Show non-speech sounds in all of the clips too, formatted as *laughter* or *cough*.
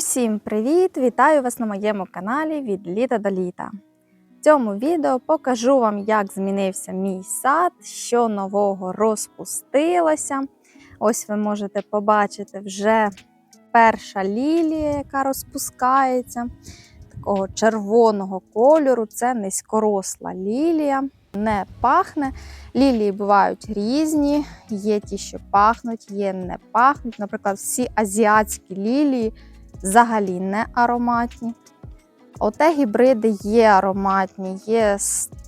Усім привіт! Вітаю вас на моєму каналі від літа до літа. В цьому відео покажу вам, як змінився мій сад, що нового розпустилося. Ось ви можете побачити вже перша лілія, яка розпускається, такого червоного кольору. Це низькоросла лілія, не пахне. Лілії бувають різні, є ті, що пахнуть, є не пахнуть. Наприклад, всі азіатські лілії взагалі не ароматні. Оте гібриди є ароматні, є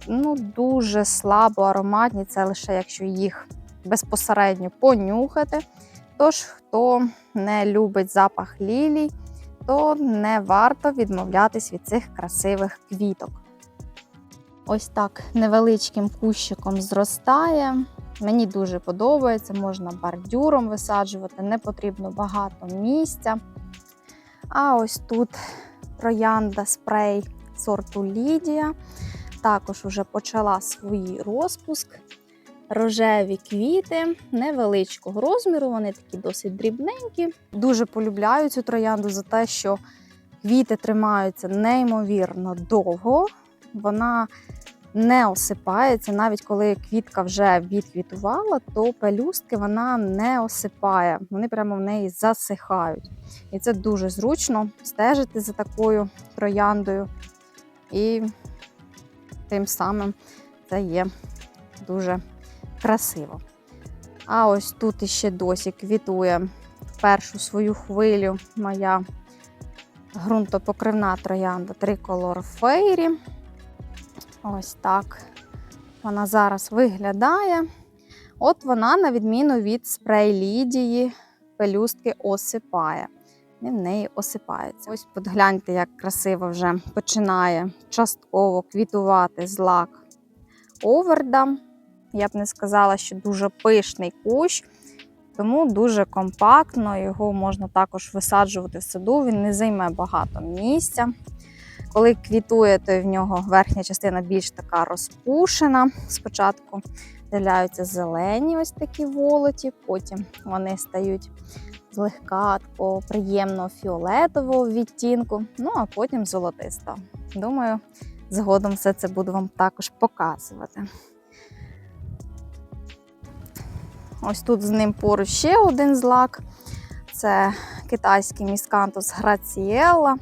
ну, дуже слабо ароматні, це лише якщо їх безпосередньо понюхати. Тож, хто не любить запах лілій, то не варто відмовлятись від цих красивих квіток. Ось так невеличким кущиком зростає. Мені дуже подобається, можна бордюром висаджувати, не потрібно багато місця. А ось тут троянда спрей сорту Лідія. Також вже почала свій розпуск. Рожеві квіти невеличкого розміру, вони такі досить дрібненькі. Дуже полюбляю цю троянду за те, що квіти тримаються неймовірно довго. Вона не осипається. Навіть коли квітка вже відквітувала, то пелюстки вона не осипає. Вони прямо в неї засихають. І це дуже зручно стежити за такою трояндою. І тим самим це є дуже красиво. А ось тут іще досі квітує першу свою хвилю моя ґрунтопокривна троянда Tricolor Fairy. Ось так вона зараз виглядає. От вона, на відміну від спрей Лідії, пелюстки осипає. І в неї осипається. Ось подгляньте, як красиво вже починає частково квітувати злак Оверда. Я б не сказала, що дуже пишний кущ, тому дуже компактно, його можна також висаджувати в саду, він не займе багато місця. Коли квітує, то в нього верхня частина більш така розпушена. Спочатку з'являються зелені ось такі волоті, потім вони стають злегка такого приємного фіолетового відтінку, ну а потім золотисто. Думаю, згодом все це буду вам також показувати. Ось тут з ним поруч ще один злак. Це китайський міскантус Грацієла.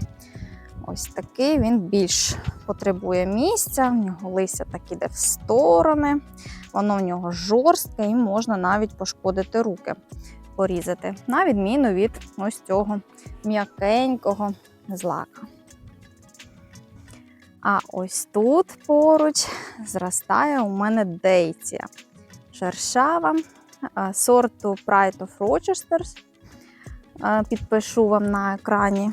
Ось такий він більш потребує місця, в нього листя так іде в сторони, воно в нього жорстке і можна навіть пошкодити руки, порізати, на відміну від ось цього м'якенького злака. А ось тут поруч зростає у мене дейція шершава сорту Pride of Rochesters. Підпишу вам на екрані.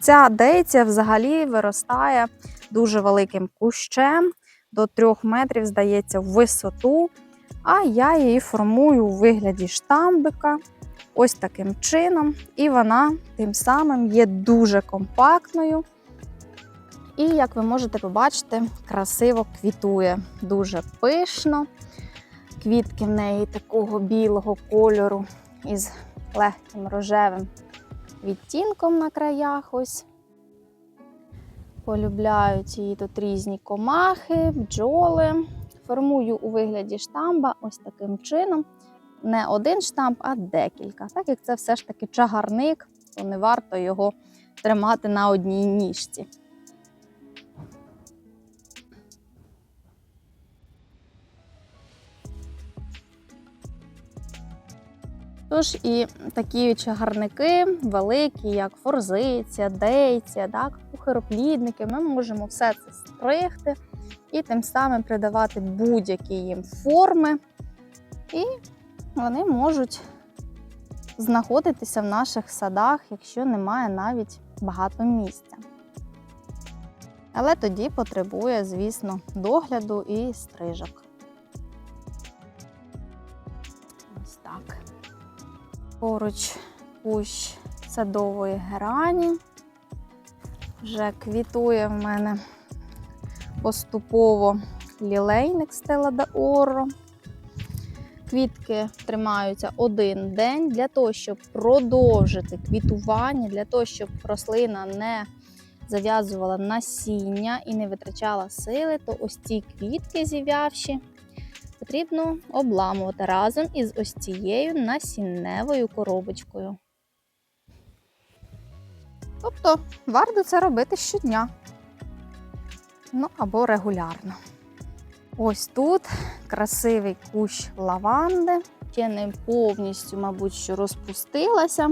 Ця дейця взагалі виростає дуже великим кущем, до 3 метрів, здається, в висоту. А я її формую у вигляді штамбика, ось таким чином. І вона тим самим є дуже компактною. І, як ви можете побачити, красиво квітує, дуже пишно. Квітки в неї такого білого кольору із легким рожевим відтінком на краях. ось. Полюбляють її тут різні комахи, бджоли. Формую у вигляді штамба ось таким чином. Не один штамп, а декілька. Так як це все ж таки чагарник, то не варто його тримати на одній ніжці. Тож і такі чагарники великі, як форзиція, дейція, так, пухироплідники, ми можемо все це стригти і тим самим придавати будь-які їм форми. І вони можуть знаходитися в наших садах, якщо немає навіть багато місця. Але тоді потребує, звісно, догляду і стрижок. Поруч кущ садової грані. Вже квітує в мене поступово лілейник Стела Оро. Квітки тримаються один день для того, щоб продовжити квітування, для того, щоб рослина не зав'язувала насіння і не витрачала сили, то ось ці квітки зів'явші потрібно обламувати разом із ось цією насінневою коробочкою. Тобто варто це робити щодня. Ну або регулярно. Ось тут красивий кущ лаванди. Ще не повністю, мабуть, що розпустилася,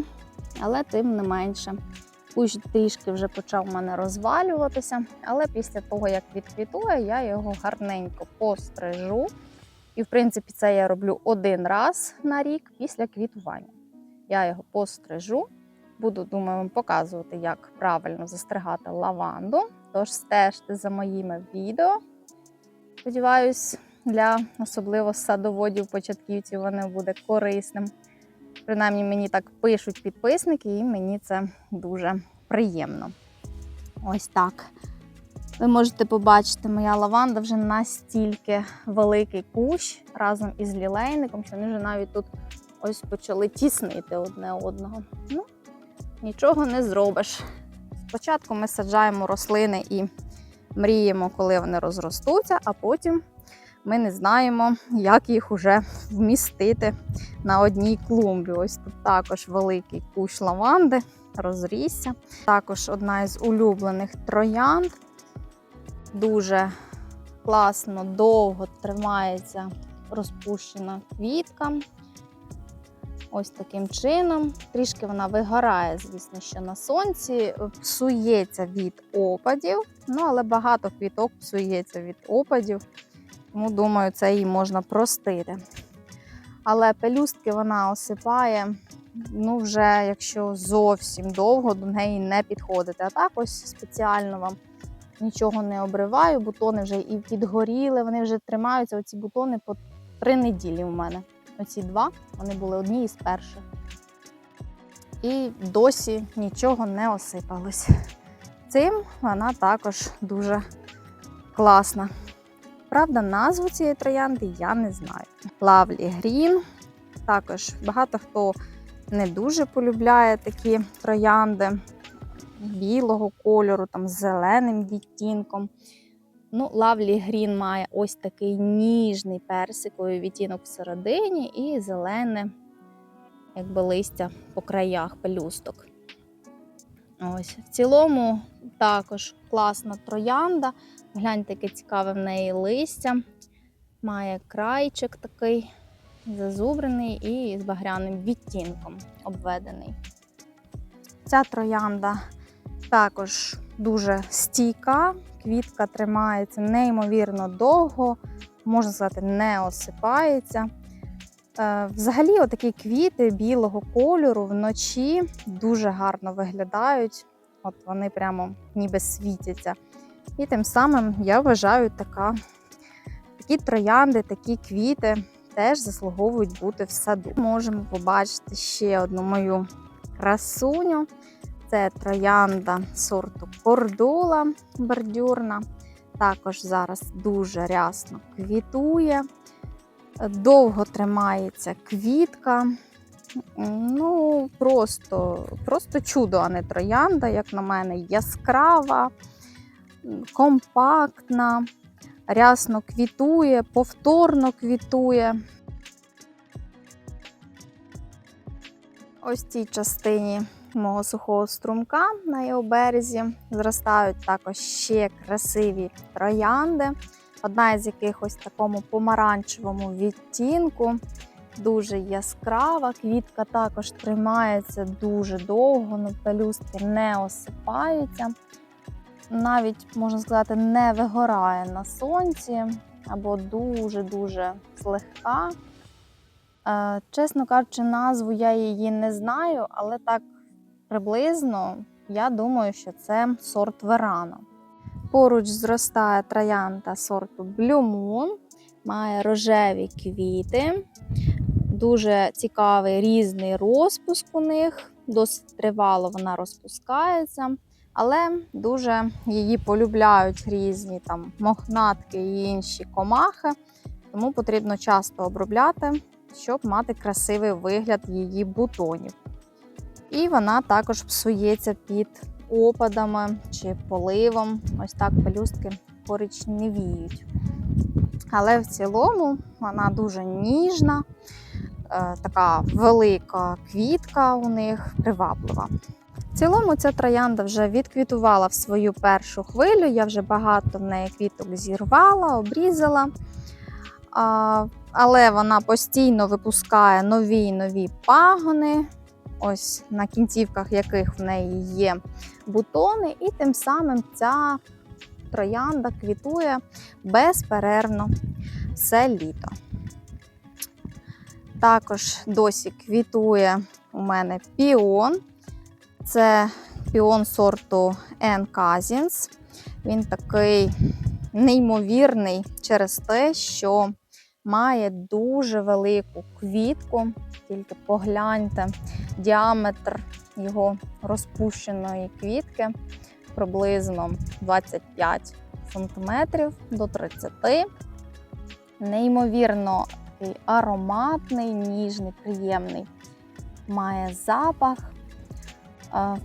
але тим не менше. Кущ трішки вже почав у мене розвалюватися, але після того, як відквітує, я його гарненько пострижу. І, в принципі, це я роблю один раз на рік після квітування. Я його пострижу. Буду, думаю, вам показувати, як правильно застригати лаванду. Тож стежте за моїми відео. Сподіваюсь, для особливо садоводів-початківців воно буде корисним. Принаймні, мені так пишуть підписники, і мені це дуже приємно. Ось так. Ви можете побачити, моя лаванда вже настільки великий кущ разом із лілейником, що вони вже навіть тут ось почали тіснити одне одного. Ну, нічого не зробиш. Спочатку ми саджаємо рослини і мріємо, коли вони розростуться, а потім ми не знаємо, як їх уже вмістити на одній клумбі. Ось тут також великий кущ лаванди розрісся. Також одна із улюблених троянд. Дуже класно, довго тримається розпущена квітка. Ось таким чином. Трішки вона вигорає, звісно, що на сонці, псується від опадів, ну але багато квіток псується від опадів, тому думаю, це їй можна простити. Але пелюстки вона осипає, ну вже якщо зовсім довго до неї не підходити. А так ось спеціально вам нічого не обриваю, бутони вже і підгоріли, вони вже тримаються. Оці бутони по три неділі у мене. Оці два, вони були одні із перших. І досі нічого не осипалось. Цим вона також дуже класна. Правда, назву цієї троянди я не знаю. Лавлі Грін. Також багато хто не дуже полюбляє такі троянди білого кольору, там з зеленим відтінком. Ну, Лавлі Грін має ось такий ніжний персиковий відтінок всередині і зелене, якби листя по краях пелюсток. Ось. В цілому також класна троянда. Гляньте, яке цікаве в неї листя. Має крайчик такий зазубрений і з багряним відтінком обведений. Ця троянда також дуже стійка, квітка тримається неймовірно довго, можна сказати, не осипається. Е, Взагалі, отакі квіти білого кольору вночі дуже гарно виглядають. От вони прямо ніби світяться. І тим самим я вважаю, така, такі троянди, такі квіти теж заслуговують бути в саду. Можемо побачити ще одну мою красуню. Це троянда сорту кордула бордюрна. Також зараз дуже рясно квітує, довго тримається квітка. Ну, просто, просто чудо, а не троянда, як на мене, яскрава, компактна, рясно квітує, повторно квітує. Ось цій частині мого сухого струмка на його березі зростають також ще красиві троянди. Одна із яких ось такому помаранчевому відтінку, дуже яскрава. Квітка також тримається дуже довго, ну, пелюстки не осипаються. Навіть, можна сказати, не вигорає на сонці або дуже-дуже злегка. Е, Чесно кажучи, назву я її не знаю, але так приблизно я думаю, що це сорт Верано. Поруч зростає троянда сорту Blue має рожеві квіти, дуже цікавий різний розпуск у них, досить тривало вона розпускається, але дуже її полюбляють різні там мохнатки і інші комахи, тому потрібно часто обробляти, щоб мати красивий вигляд її бутонів. І вона також псується під опадами чи поливом. Ось так пелюстки коричневіють. Але в цілому вона дуже ніжна, е, така велика квітка у них приваблива. В цілому ця троянда вже відквітувала в свою першу хвилю. Я вже багато в неї квіток зірвала, обрізала. Але вона постійно випускає нові й нові пагони, ось на кінцівках яких в неї є бутони, і тим самим ця троянда квітує безперервно все літо. Також досі квітує у мене піон. Це піон сорту N Cousins. Він такий неймовірний через те, що має дуже велику квітку. Тільки погляньте діаметр його розпущеної квітки приблизно 25 см до 30 Неймовірно такий ароматний, ніжний, приємний. Має запах. Е,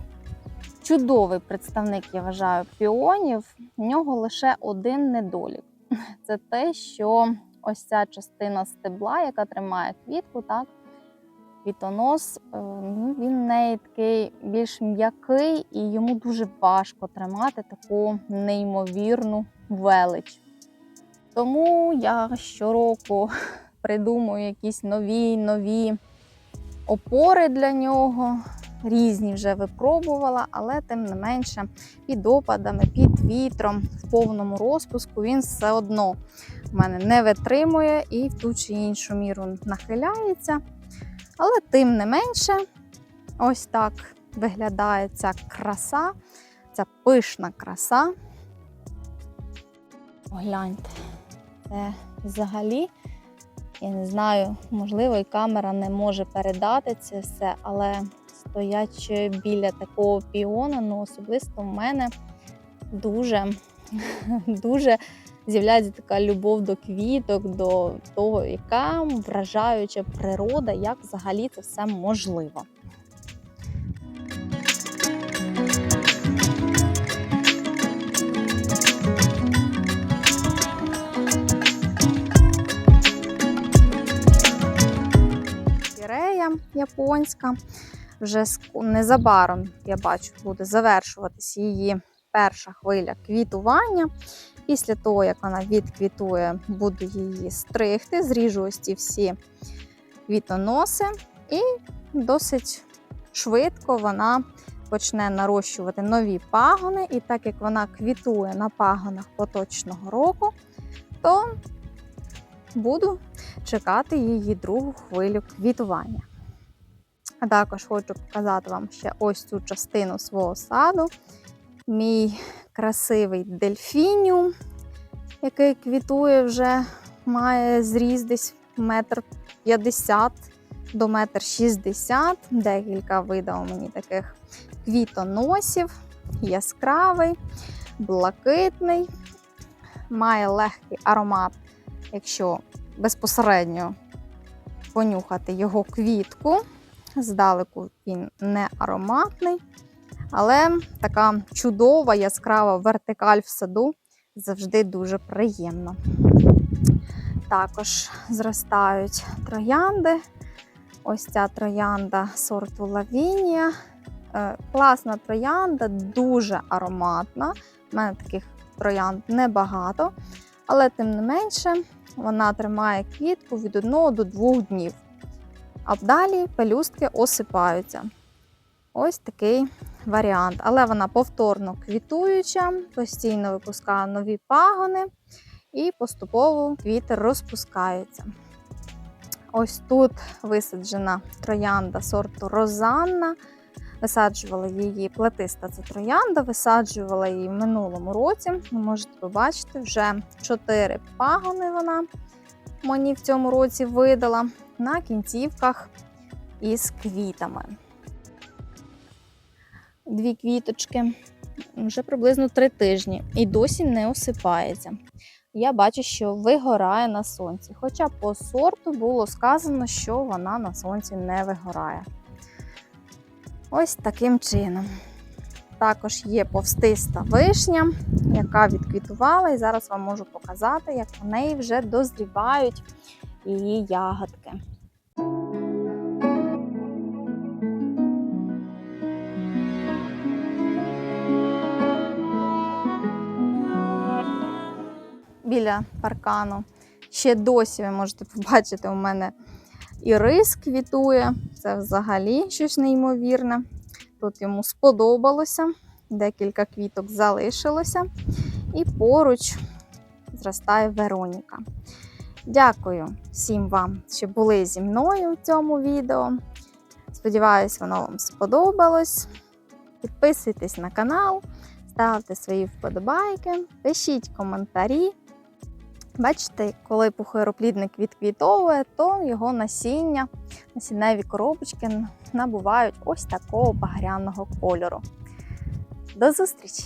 Чудовий представник, я вважаю, піонів. В нього лише один недолік. *laughs* Це те, що ось ця частина стебла, яка тримає квітку, так, квітонос, е, ну, він в неї такий більш м'який, і йому дуже важко тримати таку неймовірну велич. Тому я щороку *laughs* придумую якісь нові нові опори для нього. Різні вже випробувала, але тим не менше під опадами, під вітром, в повному розпуску він все одно мене не витримує і в ту чи іншу міру нахиляється. Але тим не менше, ось так виглядає ця краса, ця пишна краса. Погляньте, це взагалі, я не знаю, можливо, і камера не може передати це все, але стоячи біля такого піона, ну особисто в мене дуже, *laughs* дуже з'являється така любов до квіток, до того, яка вражаюча природа, як взагалі це все можливо. Пірея японська. Вже незабаром, я бачу, буде завершуватись її перша хвиля квітування. Після того, як вона відквітує, буду її стригти, зріжу ось ці всі квітоноси, і досить швидко вона почне нарощувати нові пагони. І так як вона квітує на пагонах поточного року, то буду чекати її другу хвилю квітування. А також хочу показати вам ще ось цю частину свого саду. Мій красивий дельфініум, який квітує вже має зріз десь метр п'ятдесят до метр шістдесят. Декілька видав мені таких квітоносів, яскравий, блакитний, має легкий аромат, якщо безпосередньо понюхати його квітку. Здалеку він не ароматний, але така чудова, яскрава вертикаль в саду завжди дуже приємно. Також зростають троянди. Ось ця троянда сорту Лавінія. Е, Класна троянда, дуже ароматна. У мене таких троянд небагато, але тим не менше вона тримає квітку від 1 до 2 днів а далі пелюстки осипаються. Ось такий варіант. Але вона повторно квітуюча, постійно випускає нові пагони і поступово квіти розпускаються. Ось тут висаджена троянда сорту Розанна. Висаджувала її плетиста це троянда, висаджувала її в минулому році. Ви можете побачити, вже 4 пагони вона мені в цьому році видала на кінцівках із квітами. Дві квіточки вже приблизно три тижні і досі не осипається. Я бачу, що вигорає на сонці. Хоча по сорту було сказано, що вона на сонці не вигорає. Ось таким чином. Також є повстиста вишня, яка відквітувала, і зараз вам можу показати, як у неї вже дозрівають її ягодки. Біля паркану. Ще досі ви можете побачити у мене і рис квітує. Це взагалі щось неймовірне. Тут йому сподобалося, декілька квіток залишилося. І поруч зростає Вероніка. Дякую всім вам, що були зі мною в цьому відео. Сподіваюсь, воно вам сподобалось. Підписуйтесь на канал, ставте свої вподобайки, пишіть коментарі. Бачите, коли пухироплідник відквітовує, то його насіння, насінневі коробочки набувають ось такого багряного кольору. До зустрічі!